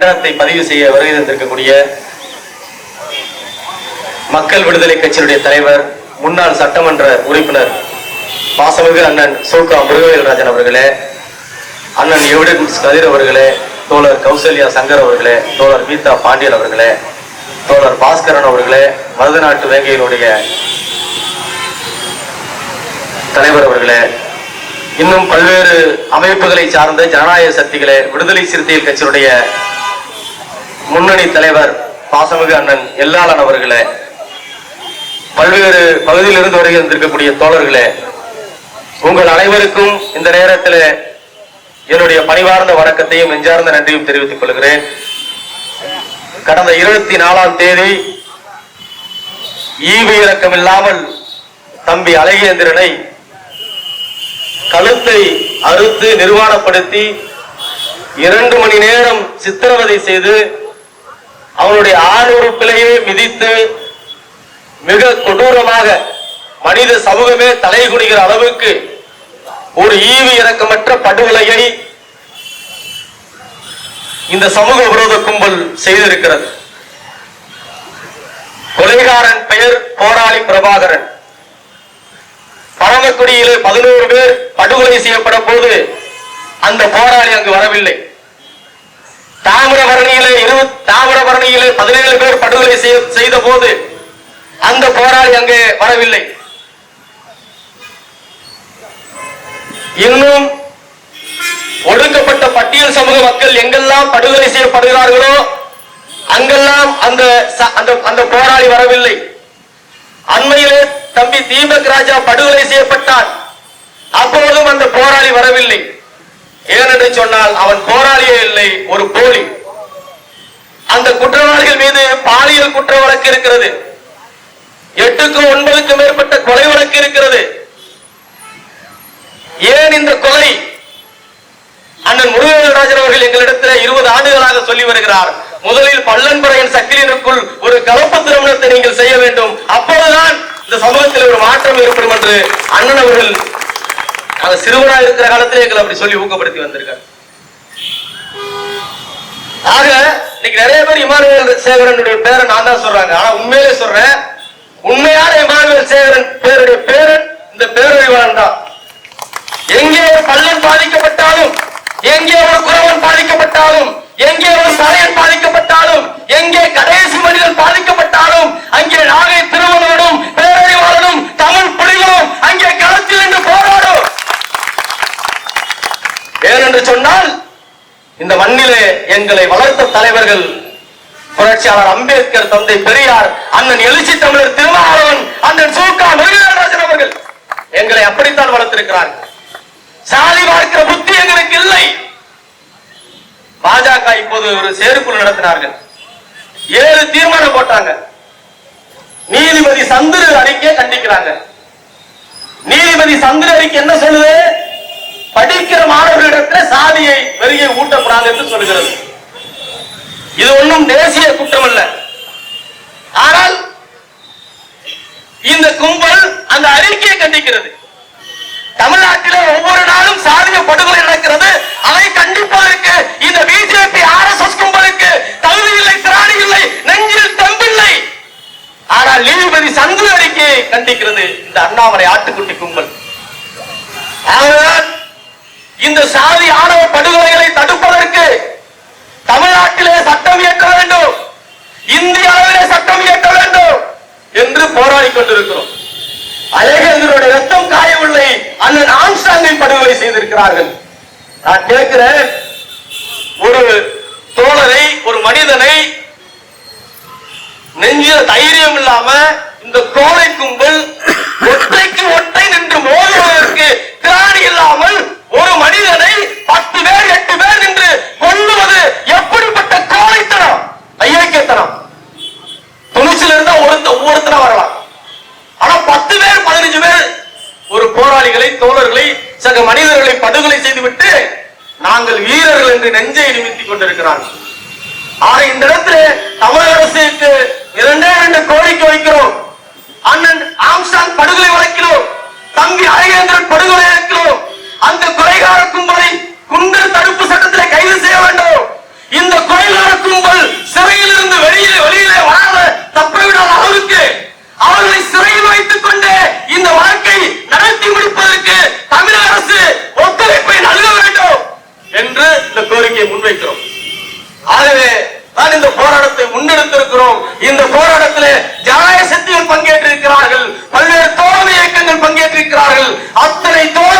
கண்டனத்தை பதிவு செய்ய வருகை தந்திருக்கக்கூடிய மக்கள் விடுதலை கட்சியினுடைய தலைவர் முன்னாள் சட்டமன்ற உறுப்பினர் பாசமிகு அண்ணன் சோகா முருகவேல்ராஜன் அவர்களே அண்ணன் எவிடன்ஸ் கதிர் அவர்களே தோழர் கௌசல்யா சங்கர் அவர்களே தோழர் கீதா பாண்டியன் அவர்களே தோழர் பாஸ்கரன் அவர்களே மருதநாட்டு வேங்கையினுடைய தலைவர் அவர்களே இன்னும் பல்வேறு அமைப்புகளை சார்ந்த ஜனநாயக சக்திகளே விடுதலை சிறுத்தைகள் கட்சியினுடைய முன்னணி தலைவர் பாசமிகு அண்ணன் எல்லாளன் அவர்களே பல்வேறு பகுதியிலிருந்து வருகை வந்திருக்கக்கூடிய தோழர்களே உங்கள் அனைவருக்கும் இந்த நேரத்தில் என்னுடைய பணிவார்ந்த வணக்கத்தையும் நெஞ்சார்ந்த நன்றியும் தெரிவித்துக் கொள்கிறேன். கடந்த இருபத்தி நாலாம் தேதி ஈவு இறக்கம் இல்லாமல் தம்பி அழகேந்திரனை கழுத்தை அறுத்து நிர்வாணப்படுத்தி இரண்டு மணி நேரம் சித்திரவதை செய்து அவனுடைய ஆணுறுப்பிலேயே மிதித்து மிக கொடூரமாக மனித சமூகமே தலைகுனிகிற அளவுக்கு ஒரு ஈவு இறக்கமற்ற படுகொலையை இந்த சமூக விரோத கும்பல் செய்திருக்கிறது. கொலைகாரன் பெயர் போராளி பிரபாகரன். பரமக்குடியிலே பதினோரு பேர் படுகொலை செய்யப்பட போது அந்த போராளி அங்கு வரவில்லை. தாமிரபரணியிலே இருபத்தி தாமிரபரணியிலே பதினேழு பேர் படுகொலை செய்ய- செய்த போது அந்த போராளி அங்கே வரவில்லை. இன்னும் ஒடுக்கப்பட்ட பட்டியல் சமூக மக்கள் எங்கெல்லாம் படுகொலை செய்யப்படுகிறார்களோ அங்கெல்லாம் அந்த அந்த அந்த போராளி வரவில்லை. அண்மையிலே தம்பி தீபக் ராஜா படுகொலை செய்யப்பட்டான் அப்போதும் அந்த போராளி வரவில்லை. ஏனென்று சொன்னால் அவன் போராளியே இல்லை ஒரு போலி அந்த குற்றவாளிகள் மீது பாலியல் குற்ற வழக்கு இருக்கிறது. எட்டுக்கும் ஒன்பதுக்கும் மேற்பட்ட கொலை வழக்கு இருக்கிறது. ஏன் இந்த கொலை? அண்ணன் முருகராஜன் அவர்கள் எங்களிடத்தில் இருபது ஆண்டுகளாக சொல்லி வருகிறார். முதலில் பள்ளன்புறையின் சக்கிலினுக்குள் ஒரு கலப்பு திருமணத்தை நீங்கள் செய்ய வேண்டும். அப்பொழுதுதான் இந்த சமூகத்தில் ஒரு மாற்றம் ஏற்படும் என்று அண்ணன் அவர்கள் அவர் இருக்கிற காலத்திலே எங்களை அப்படி சொல்லி ஊக்கப்படுத்தி வந்திருக்கார். ஆக இன்னைக்கு நிறைய பேர் இமானுவேல் சேகரனுடைய பேரை நான் தான் சொல்றாங்க. ஆனா உண்மையிலே சொல்றேன் உண்மையான இமானுவேல் சேகரன் பேருடைய பேரன் இந்த பேரறிவாளன் தான். எங்கே பள்ளம் பாதிக்கப்பட்ட பாதிக்கப்பட்டாலும் எங்கே ஒரு குறவன் பாதிக்கப்பட்டாலும் எங்கே ஒரு சரையன் பாதிக்கப்பட்டாலும் எங்கே கடைசி மனிதன் பாதிக்கப்பட்டாலும் அங்கே நாகை திருவள்ளுவனும் பேரறிவாளனும் தமிழ் புலிகளும் அங்கே களத்தில் நின்று போராடும் ஏனென்று சொன்னால் இந்த மண்ணிலே எங்களை வளர்த்த தலைவர்கள் புரட்சியாளர் அம்பேத்கர் தந்தை பெரியார் அண்ணன் எழுச்சி தமிழர் திருமாவளவன் அண்ணன் சூக்கா முருகராஜன் அவர்கள். எங்களை அப்படித்தான் வளர்த்திருக்கிறார்கள் சாதி பார்க்கிற புத்தி எங்களுக்கு இல்லை. பாஜக இப்போது ஒரு செயற்குழு நடத்தினார்கள். ஏழு தீர்மானம் போட்டாங்க. நீதிபதி சந்திர அறிக்கையை கண்டிக்கிறாங்க. நீதிபதி சந்திர அறிக்கை என்ன சொல்லுது? படிக்கிற மாணவர்களிடத்தில் சாதியை வெறியை ஊட்ட ஊட்டக்கூடாது என்று சொல்கிறது இது ஒன்றும் தேசிய குற்றம் அல்ல ஆனால் இந்த கும்பல் அந்த அறிக்கையை கண்டிக்கிறது. தமிழ்நாட்டிலே ஒவ்வொரு நாளும் சாதிய படுகொலை நடக்கிறது. அதை கண்டிப்பதற்கு இந்த பிஜேபி ஆர் எஸ் எஸ் கும்பலுக்கு தகுதி இல்லை திராணி இல்லை நெஞ்சில் தெம்பில்லை. ஆனால் நீதிபதி சந்து அறிக்கையை கண்டிக்கிறது இந்த அண்ணாமலை ஆட்டுக்குட்டி கும்பல். ஆகவேதான் இந்த சாதி ஆணவ படுகொலை சட்டம் இயற்ற வேண்டும். இந்திய அளவிலே சட்டம் இயற்ற வேண்டும் என்று போராடி கொண்டிருக்கிறோம். அழகேந்திரோட ரத்தம் காயவில்லை அண்ணன் ஆம்ஸ்டாங்கை படுகொலை செய்திருக்கிறார்கள். நான் கேட்கிறேன் ஒரு தோழரை ஒரு மனிதனை நெஞ்சில தைரியம் இல்லாம இந்த கோழை கும்பல் ஒற்றைக்கு ஒற்றை நின்று மோதுவதற்கு திராணி இல்லாமல் ஒரு மனிதனை பத்து பேர் எட்டு பேர் நின்று கொல்லுவது எப்படிப்பட்ட கோழைத்தனம் ஐயக்கியத்தனம் துணிச்சல் இருந்தா ஒருத்த ஒவ்வொருத்தரா வரலாம் ஆனா பத்து பேர் பதினஞ்சு பேர் ஒரு போராளிகளை தோழர்களை சக மனிதர்களை படுகொலை செய்துவிட்டு நாங்கள் வீரர்கள் என்று நெஞ்சை நிமித்திக் கொண்டிருக்கிறார்கள். ஆக இந்த இடத்துல தமிழக அரசுக்கு இரண்டே இரண்டு கோரிக்கை வைக்கிறோம். அண்ணன் ஆம்சாங் படுகொலை வழக்கிலும் தம்பி அழகேந்திரன் படுகொலை வழக்கிலும் அந்த கொலைகார கும்பல் என்று இந்த கோரிக்கையை முன்வைக்கிறோம். ஆகவே நான் இந்த போராட்டத்தை முன்னெடுத்திருக்கிறோம். இந்த போராட்டத்தில் ஜனநாயக சக்திகள் பங்கேற்றிருக்கிறார்கள். பல்வேறு தோழமை இயக்கங்கள் பங்கேற்றிருக்கிறார்கள். அத்தனை தோழ